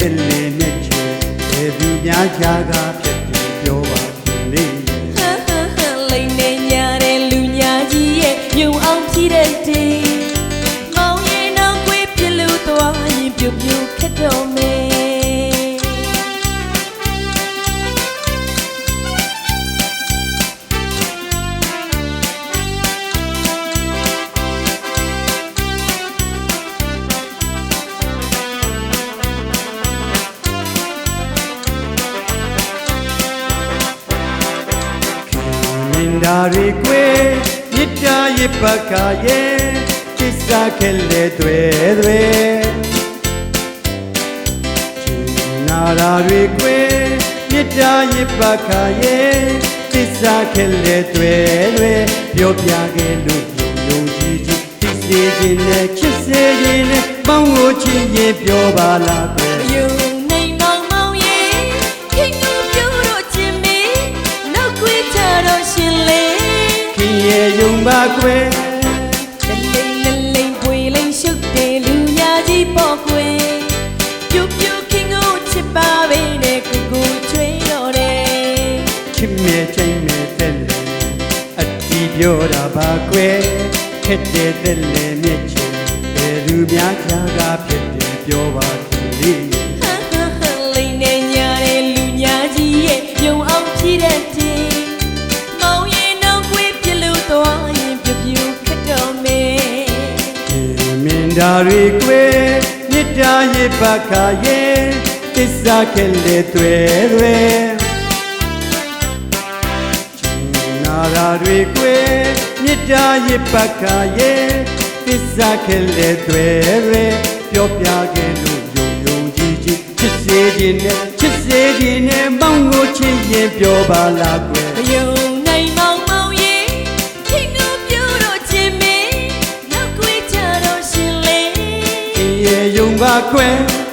တဲ့တဲ့လေးနဲ့ချေဘယ်သူများချာကဖြစ်တယ်ပြောပါခင်လေးဟာဟာဟာလိမ့်နေညာတဲ့လူညာကြီးရဲ့ယုံအောင်ဖြီးတဲ့တေးမောင်ရင်တော့ကွေးပြလို့သွားရင်ပြူပြူခက်တော့ မယ်မင်ဒါရီကွယ်မြစ်တာရပတ်ခါရဲ့ချစ်စားခဲ့လေတွေတွေနာရာရီကွယ်မြစ်တာရပတ်ခါရဲ့ချစ်စားခဲ့လေတွေတွေပြောပြခဲ့လို့ယုံယုံကြည်ကြည်သိစေခြင်းနဲ့ချစ်စေခြင်းနဲ့ပေါင်းကိုချင်းရင်ပြောပါလားကွယ် ပါကွယ်တလိမ့်လလိမ့်ပွေလိမ့်ရှုပ်တယ်လူညာကြီးပေါ်ကွယ်ပြူပြူခင်ကိုချစ်ပါပဲနဲ့ကိုကိုချွေးတော့တယ်ချစ်မဲ့ချိန်မဲ့တဲ့လေအတီးပြောတာပါကွယ်ခက်တဲ့တဲ့လေမြစ်ချင်ဘယ်သူများချာကဖြစ်တယ်ပြောပါ မင်ဒါရီကွယ်မြစ်တာရေပါခါရဲ့သစ္စာခဲလေတွေ့တွေနာရာတွေကွယ်မြစ်တာရေပါခါရဲ့သစ္စာခဲလေတွေ့တွေပြောပြခဲ့လို့ယုံယုံကြည်ကြည်ချစ်စေခြင်းနဲ့ချစ်စေခြင်းနဲ့မောင်ကိုချင်းရင်ပြောပါလားကွယ်မယုံ ခွဲ